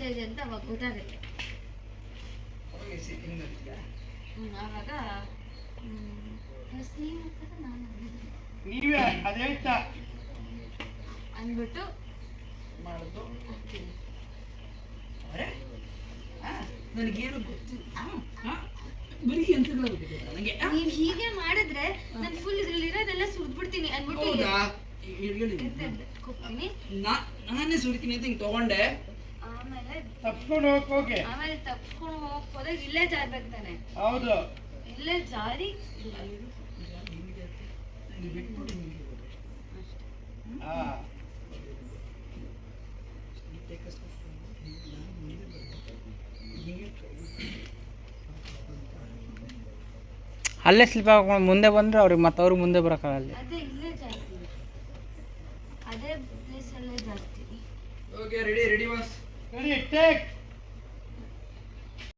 ಆಚೆ ಇದೆ ಅಂತ ಅವಾಗ ಗೊತ್ತಾಗುತ್ತೆ. ಆವಾಗ ನೀವು ಅದು ಹೇಳ್ತಾ ಅಂದ್ಬಿಟ್ಟು ಮಾಡೋದು. ನನಗೇನು ಗೊತ್ತಿಲ್ಲ ಬರೀ ಯಂತ್ರಗಳ ನನಗೆ. ಆ, ಹೀಗೆ ಮಾಡಿದ್ರೆ ನಾನು ಫುಲ್ ಇದ್ರಲ್ಲಿ ಇರೋದೆಲ್ಲ ಸುರಿದ್ಬಿಡ್ತೀನಿ ಅಂದ್ಬಿಟ್ಟು ಹೌದಾ? ನಾನೇ ಸುರಿತೀನಿ ಅಂತ ಹಿಂಗ್ ತಗೊಂಡೆ. ಹೋಗಕ್ ಹೋಗಿ ಆಮೇಲೆ ತಪ್ಸ್ಕೊಂಡು ಹೋಗಕ್ ಹೋದಾಗ ಇಲ್ಲೇ ಜಾರ್ಬೇಕು ತಾನೆ. ಹೌದು. ಇಲ್ಲೇ ಜಾರಿ. ಅಲ್ಲೇ ಸ್ಲಿಪ್ ಹಾಕೊಂಡು ಮುಂದೆ ಬಂದ್ರೆ ಅವ್ರಿಗೆ ಮತ್ತೆ ಅವ್ರಿಗೆ ಮುಂದೆ ಬರೋಕ್ಕಾಗಲ್ಲ. ಅದೇ ಇಲ್ಲೇ ಜಾರಿ ಅದೇ ಪ್ಲೇಸ್ ಅಲ್ಲೇ ಜಾರ್ತೀನಿ okay ready ready boss ready take